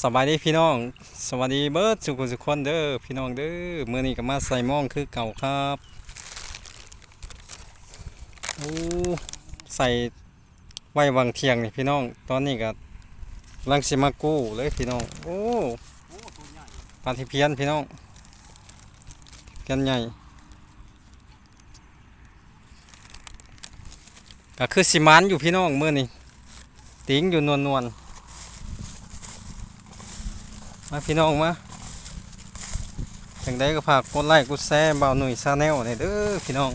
สบายดีพี่น้อง สวัสดีเบิร์ดสุขุสุขคนเด้อพี่น้องเด้อมื้อนี้ก็มาใส่หมองคือเก่าครับโอ้ใส่ไว้วังเทียงนี่พี่น้อง ตอนนี้ก็ลังสิมากู้เลยพี่น้องโอ้ปลาที่เพียนพี่น้องเพียนใหญ่ก็คือสิมานอยู่พี่น้องมื้อนี้ติงอยู่นวลนวลๆ มาพี่น้องมาจังได้ก็ฝากกดไลค์กดแชร์บ่าวหนุ่ยชาแนลนี่เด้อพี่น้อง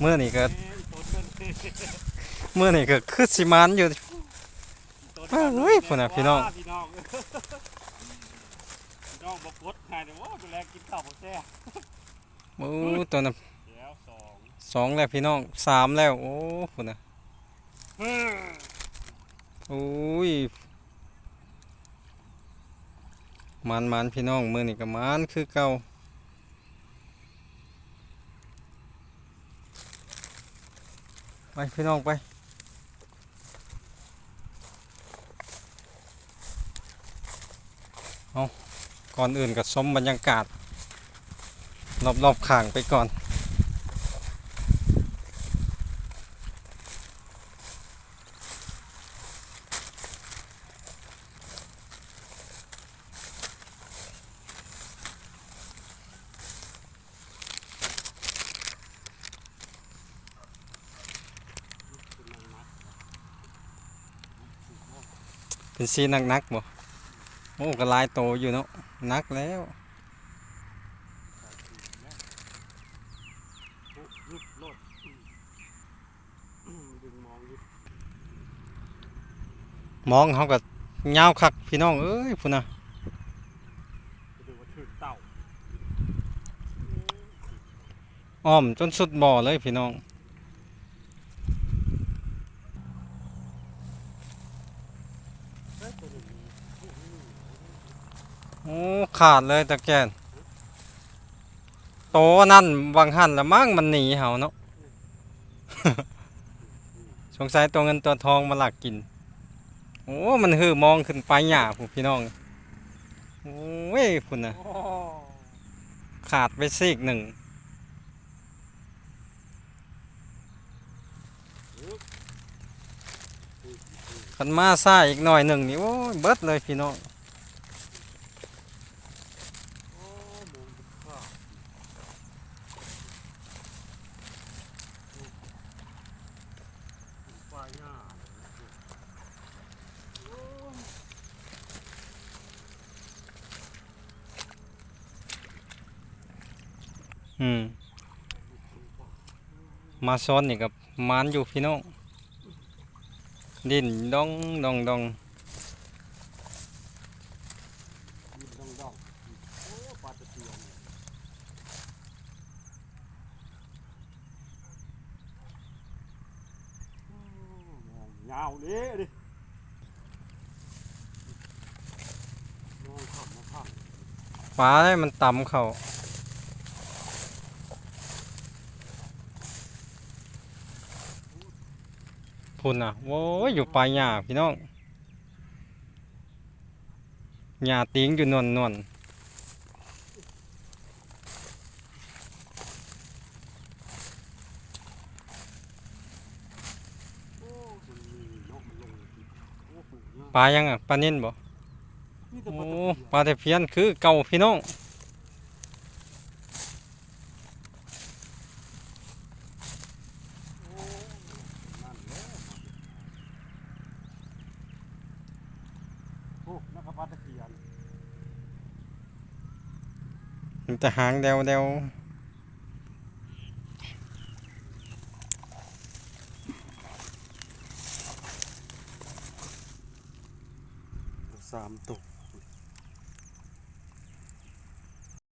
เมื่อนี่ก็เมื่อนี่ก็คือสิมานอยู่เฮ้ยพุ่นน่ะพี่น้องพี่น้องพี่น้องบอกกดให้เดี๋ยวโอ้ดูแลกินข้าวบ่แซ่บโอ้ตัวนั้นเดี๋ยวสองสองแล้วพี่น้องสามแล้ว โอ้พุ่นน่ะเฮ้อโอ้ย มันมันพี่น้องมือนี่ก็มันคือเก่าไปพี่น้องไปเอาก่อนอื่นก็สมบรรยากาศรอบๆข่างไปก่อน เป็นซีนักๆบ่โอ้ก็ลายโตอยู่เนาะนักแล้วโอ้ยุบโลดอืมดึงมองอยู่มองเขาก็ยาวคักพี่น้องเอ้ยพุ่นน่ะอ้อมจนสุดบ่อเลยพี่น้อง เฮ้ยตัวนี้มี โอ้ขาดเลยตะแกนโตนั่นวังหันละมั่งมันหนีเห่าเนาะสงสัยตัวเงินตัวทองมาหลักกิน โอ้ มันหือมองขึ้นไปหยาผู้พี่น้อง โอ้ยพุ่นน่ะโอ้ขาดไปซีกหนึ่งขันมาซ่าอีกหน่อยหนึ่งนี่โอ้ยเบิดเลยพี่น้อง โอ้มองดูข้าวปลาหญ้าโอ้ อืม มาซ้อนนี่กับมานอยู่พี่น้องดินดองดองดองยืนดองๆโอ้ปลาตะเพียนโอ้มองยาวเลยดิมองขับมาขับฟ้าให้มันต่ำเขา พุ่นอะโว้ยอยู่ปลายหญ้าพี่น้องหญ้าติงอยู่นวลนวลปลูกเยอะปลายังอะปลานินบ่โอ้ปลาตะเพียนปลาตะเพียนคือเก่าพี่น้อง โอ้นั่นแหละโอ้นักปลาตะเพียน มันจะหางเดวเดวสามตัว